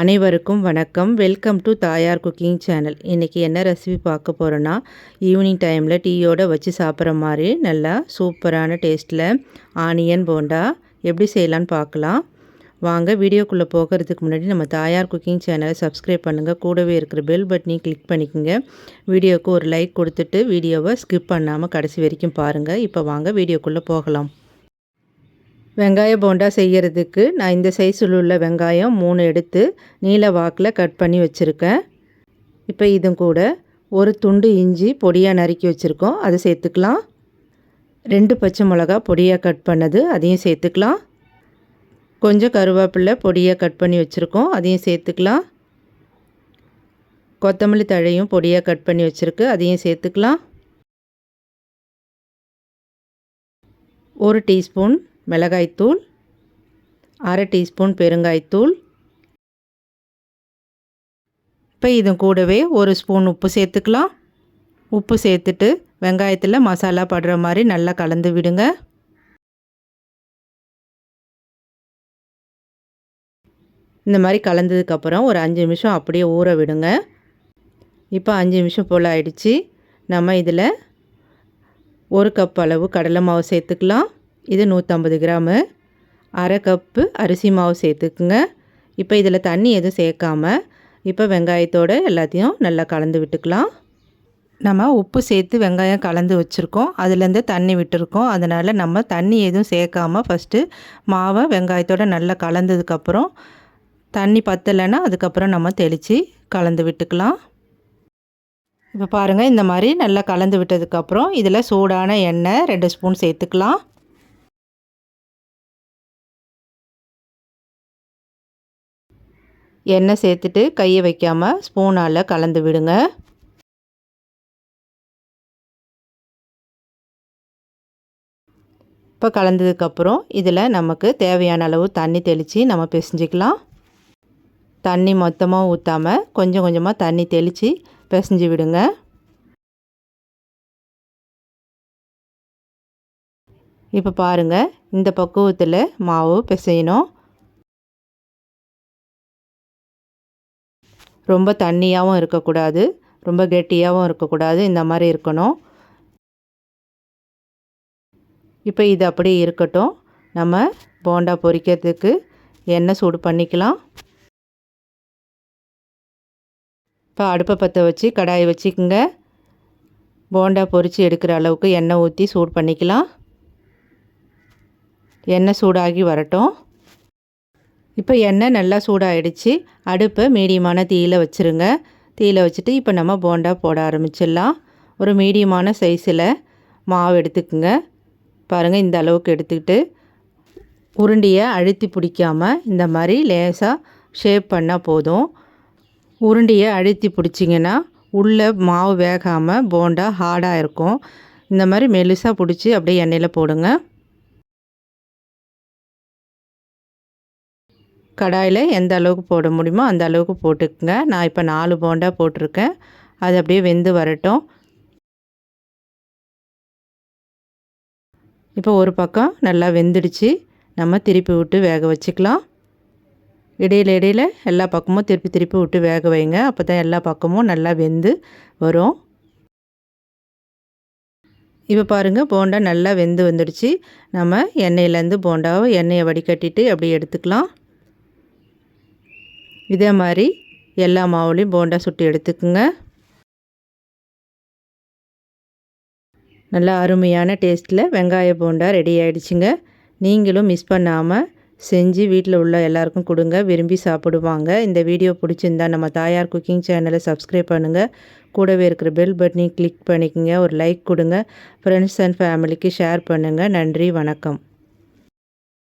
அனைவருக்கும் வணக்கம். Welcome to Thayar cooking channel. இன்றைக்கி என்ன ரெசிபி பார்க்க போகிறோன்னா ஈவினிங் டைமில் டீயோடு வச்சு சாப்பிட்ற மாதிரி நல்லா சூப்பரான டேஸ்ட்டில் ஆனியன் போண்டா எப்படி செய்யலான்னு பார்க்கலாம். வாங்க வீடியோக்குள்ளே போகிறதுக்கு முன்னாடி நம்ம தாயார் குக்கிங் சேனலை சப்ஸ்கிரைப் பண்ணுங்கள் கூடவே இருக்கிற பெல் பட்டனையும் கிளிக் பண்ணிக்கோங்க. வீடியோவுக்கு ஒரு லைக் கொடுத்துட்டு வீடியோவை ஸ்கிப் பண்ணாமல் கடைசி வரைக்கும் பாருங்கள் இப்போ வாங்க வீடியோக்குள்ளே போகலாம். வெங்காய போண்டா செய்கிறதுக்கு நான் இந்த சைஸில் உள்ள வெங்காயம் மூணு எடுத்து நீல வாக்கில் கட் பண்ணி வச்சுருக்கேன். இப்போ இதும் கூட ஒரு துண்டு இஞ்சி பொடியாக நறுக்கி வச்சுருக்கோம். அதை சேர்த்துக்கலாம். ரெண்டு பச்சை மிளகா பொடியாக கட் பண்ணது அதையும் சேர்த்துக்கலாம். கொஞ்சம் கருவேப்பிலை பொடியாக கட் பண்ணி வச்சுருக்கோம். அதையும் சேர்த்துக்கலாம். கொத்தமல்லி தழையும் பொடியாக கட் பண்ணி வச்சுருக்கு. அதையும் சேர்த்துக்கலாம். ஒரு டீஸ்பூன் மிளகாய்த்தூள் அரை டீஸ்பூன் பெருங்காய்த்தூள் இப்போ இது கூடவே ஒரு ஸ்பூன் உப்பு சேர்த்துக்கலாம். உப்பு சேர்த்துட்டு வெங்காயத்தில் மசாலா படுற மாதிரி நல்லா கலந்து விடுங்க. இந்த மாதிரி கலந்ததுக்கப்புறம் ஒரு அஞ்சு நிமிஷம் அப்படியே ஊற விடுங்க. இப்போ அஞ்சு நிமிஷம் போல் ஆயிடுச்சு. நம்ம இதில் ஒரு கப் அளவு கடலை மாவு சேர்த்துக்கலாம். இது நூற்றம்பது கிராமு. அரை கப்பு அரிசி மாவு சேர்த்துக்குங்க. இப்போ இதில் தண்ணி எதுவும் சேர்க்காமல் இப்போ வெங்காயத்தோடு எல்லாத்தையும் நல்லா கலந்து விட்டுக்கலாம். நம்ம உப்பு சேர்த்து வெங்காயம் கலந்து வச்சுருக்கோம். அதுலேருந்து தண்ணி விட்டுருக்கோம். அதனால் நம்ம தண்ணி எதுவும் சேர்க்காமல் ஃபஸ்ட்டு மாவை வெங்காயத்தோடு நல்லா கலந்ததுக்கப்புறம் தண்ணி பத்தலைன்னா அதுக்கப்புறம் நம்ம தெளித்து கலந்து விட்டுக்கலாம். இப்போ பாருங்கள் இந்த மாதிரி நல்லா கலந்து விட்டதுக்கப்புறம் இதில் சூடான எண்ணெய் ரெண்டு ஸ்பூன் சேர்த்துக்கலாம். எண்ணெய் சேர்த்துட்டு கையை வைக்காமல் ஸ்பூனால் கலந்து விடுங்க. இப்போ கலந்ததுக்கப்புறம் இதில் நமக்கு தேவையான அளவு தண்ணி தெளித்து நம்ம பிசைஞ்சிக்கலாம். தண்ணி மொத்தமாக ஊற்றாமல் கொஞ்சம் கொஞ்சமாக தண்ணி தெளித்து பிசைஞ்சு விடுங்க. இப்போ பாருங்கள் இந்த பக்குவத்தில் மாவு பிசையணும். ரொம்ப தண்ணியாகவும் இருக்கக்கூடாது ரொம்ப கெட்டியாகவும் இருக்கக்கூடாது இந்த மாதிரி இருக்கணும். இப்போ இது அப்படி இருக்கட்டும். நம்ம போண்டா பொரிக்கிறதுக்கு எண்ணெய் சூடு பண்ணிக்கலாம். இப்போ அடுப்பை பற்ற வச்சு கடாயை வச்சுக்கோங்க. போண்டா பொரித்து எடுக்கிற அளவுக்கு எண்ணெய் ஊற்றி சூடு பண்ணிக்கலாம். எண்ணெய் சூடாகி வரட்டும். இப்போ எண்ணெய் நல்லா சூடாகிடுச்சு அடுப்பை மீடியமான தீயில் வச்சுருங்க. தீயில் வச்சுட்டு இப்போ நம்ம போண்டா போட ஆரம்பிச்சிடலாம். ஒரு மீடியமான சைஸில் மாவு எடுத்துக்குங்க. பாருங்கள் இந்த அளவுக்கு எடுத்துக்கிட்டு உருண்டியை அழுத்தி பிடிக்காமல் இந்த மாதிரி லேசாக ஷேப் பண்ணால் போதும். உருண்டியை அழுத்தி பிடிச்சிங்கன்னா உள்ளே மாவு வேகாமல் போண்டா ஹார்டாக இருக்கும். இந்த மாதிரி மெலுசாக பிடிச்சி அப்படியே எண்ணெயில் போடுங்க. கடாயில் எந்த அளவுக்கு போட முடியுமோ அந்த அளவுக்கு போட்டுக்குங்க. நான் இப்போ நாலு போண்டா போட்டிருக்கேன். அது அப்படியே வெந்து வரட்டும். இப்போ ஒரு பக்கம் நல்லா வெந்துடுச்சு. நம்ம திருப்பி விட்டு வேக வச்சுக்கலாம். இடையில இடையில எல்லா பக்கமும் திருப்பி திருப்பி விட்டு வேக வைங்க. அப்போ தான் எல்லா பக்கமும் நல்லா வெந்து வரும். இப்போ பாருங்கள் போண்டா நல்லா வெந்து வந்துடுச்சு. நம்ம எண்ணெயிலேருந்து போண்டாவை எண்ணெயை வடிகட்டிட்டு அப்படி எடுத்துக்கலாம். இதே மாதிரி எல்லா மாவுலேயும் போண்டா சுட்டு எடுத்துக்குங்க. நல்லா அருமையான டேஸ்ட்டில் வெங்காய போண்டா ரெடி ஆகிடுச்சிங்க நீங்களும் மிஸ் பண்ணாமல் செஞ்சு வீட்டில் உள்ள எல்லாருக்கும் கொடுங்க. விரும்பி சாப்பிடுவாங்க. இந்த வீடியோ பிடிச்சிருந்தா நம்ம தாயார் குக்கிங் சேனலை சப்ஸ்கிரைப் பண்ணுங்கள் கூடவே இருக்கிற பெல் பட்டனையும் கிளிக் பண்ணிக்கோங்க. ஒரு லைக் கொடுங்க. ஃப்ரெண்ட்ஸ் அண்ட் ஃபேமிலிக்கு ஷேர் பண்ணுங்கள் நன்றி வணக்கம்.